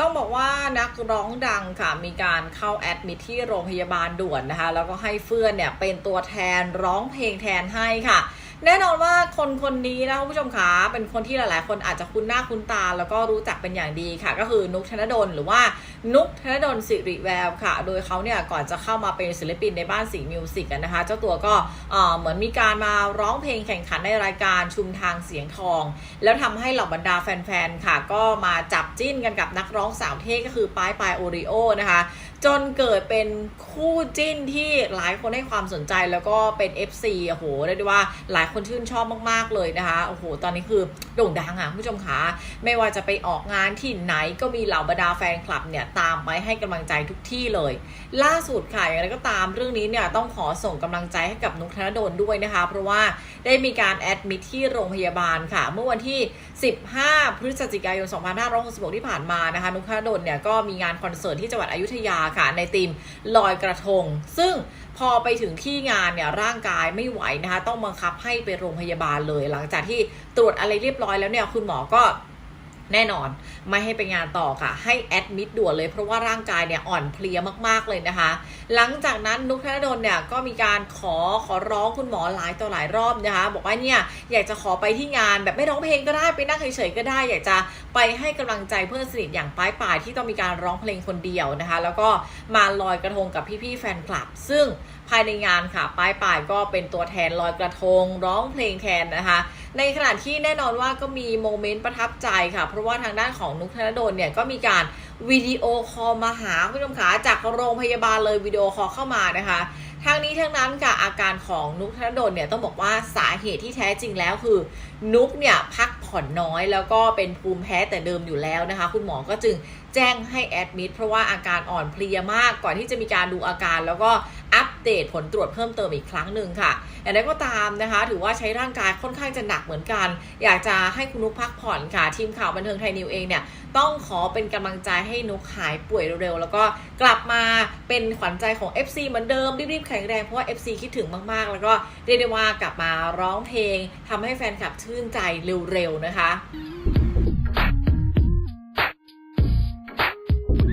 ต้องบอกว่านักร้องดังค่ะมีการเข้าแอดมิทที่โรงพยาบาลด่วนนะคะ แล้วก็ให้เฟื่อนเนี่ยเป็นตัวแทนร้องเพลงแทนให้ค่ะ แน่นอนว่า คนคนนี้นะคุณผู้ชมคะเป็นคนที่หลาย ๆ คนอาจจะคุ้นหน้าคุ้นตา แล้วก็รู้จักเป็นอย่างดีค่ะ ก็คือนุกธนดลหรือว่านุกธนดลสิริแววค่ะ โดยเขาเนี่ยก่อนจะเข้ามาเป็นศิลปินในบ้านสิงห์มิวสิกนะคะ เจ้าตัวก็เหมือนมีการมาร้องเพลงแข่งขันในรายการชุมทางเสียงทอง แล้วทำให้เหล่าบรรดาแฟน ๆ ค่ะ ก็มาจับจิ้นกันกับนักร้องสาวเท่ก็คือป้ายปายโอริโอนะคะ จนเกิดเป็นคู่จิ้นที่หลายคนให้ความสนใจแล้วก็เป็น FC โอ้โหเรียกได้ว่าหลายคนชื่นชอบมากๆเลยนะคะโอ้โหตอนนี้คือโด่งดังอะผู้ชมคะไม่ว่าจะไปออกงานที่ไหนก็มีเหล่าบรรดาแฟนคลับเนี่ยตามไปให้กำลังใจทุกที่เลย ล่าสุดค่ะอย่างไรก็ตามเรื่องนี้เนี่ยต้องขอส่งกำลังใจให้กับนุกธนดลด้วยนะคะ เพราะว่าได้มีการแอดมิทที่โรงพยาบาลค่ะ เมื่อวันที่ 15 พฤศจิกายน 2566 ที่ผ่านมานะคะนุกธนดลเนี่ยก็มีงานคอนเสิร์ตที่จังหวัดอยุธยาค่ะในธีมลอยกระทง ซึ่งพอไปถึงที่งานเนี่ยร่างกายไม่ไหวนะคะ ต้องบังคับให้ไปโรงพยาบาลเลย หลังจากที่ตรวจอะไรเรียบร้อยแล้วเนี่ยคุณหมอก็ แน่นอนไม่ให้ไปงานต่อค่ะ ให้แอดมิดด่วนเลยเพราะว่าร่างกายเนี่ยอ่อนเพลียมากๆเลยนะคะ หลังจากนั้นนุกธนดลเนี่ยก็มีการขอขอร้องคุณหมอหลายต่อหลายรอบนะคะ บอกว่าเนี่ยอยากจะขอไปที่งานแบบไม่ร้องเพลงก็ได้ไปนั่งเฉยๆก็ได้ อยากจะไปให้กำลังใจเพื่อนสนิทอย่างป้ายป่ายที่ต้องมีการร้องเพลงคนเดียวนะคะ แล้วก็มาลอยกระทงกับพี่ๆแฟนคลับ ซึ่งภายในงานค่ะป้ายป่ายก็เป็นตัวแทนลอยกระทงร้องเพลงแทนนะคะ ในขณะที่แน่นอนว่าก็มีโมเมนต์ประทับใจค่ะ เพราะว่าทางด้านของนุกธนดลเนี่ยก็มีการวิดีโอคอลมาหาคุณผู้ชมขาจากโรงพยาบาลเลยวิดีโอคอลเข้ามานะคะทางนี้ทั้งนั้นค่ะอาการของนุกธนดลเนี่ยต้องบอกว่าสาเหตุที่แท้จริงแล้วคือ นุกเนี่ยพักผ่อนน้อยแล้วก็เป็นภูมิแพ้แต่เดิมอยู่แล้วนะคะ คุณหมอก็จึงแจ้งให้แอดมิดเพราะว่าอาการอ่อนเพลียมากก่อนที่จะมีการดูอาการแล้วก็ อัปเดตผลตรวจเพิ่มเติมอีกครั้งหนึ่งค่ะอย่างไรก็ตามนะคะ ถือว่าใช้ร่างกายค่อนข้างจะหนักเหมือนกัน อยากจะให้คุณนุกพักผ่อนค่ะ ทีมข่าวบันเทิงไทยนิวเองเนี่ยต้องขอเป็นกำลังใจให้นุกหายป่วยเร็วๆ แล้วก็กลับมาเป็นขวัญใจของ FC เหมือนเดิม รีบๆแข็งแรงเพราะว่า FC คิดถึงมากๆ แล้วก็เรียกได้ว่ากลับมาร้องเพลงทำให้แฟนคลับชื่นใจเร็วๆนะคะ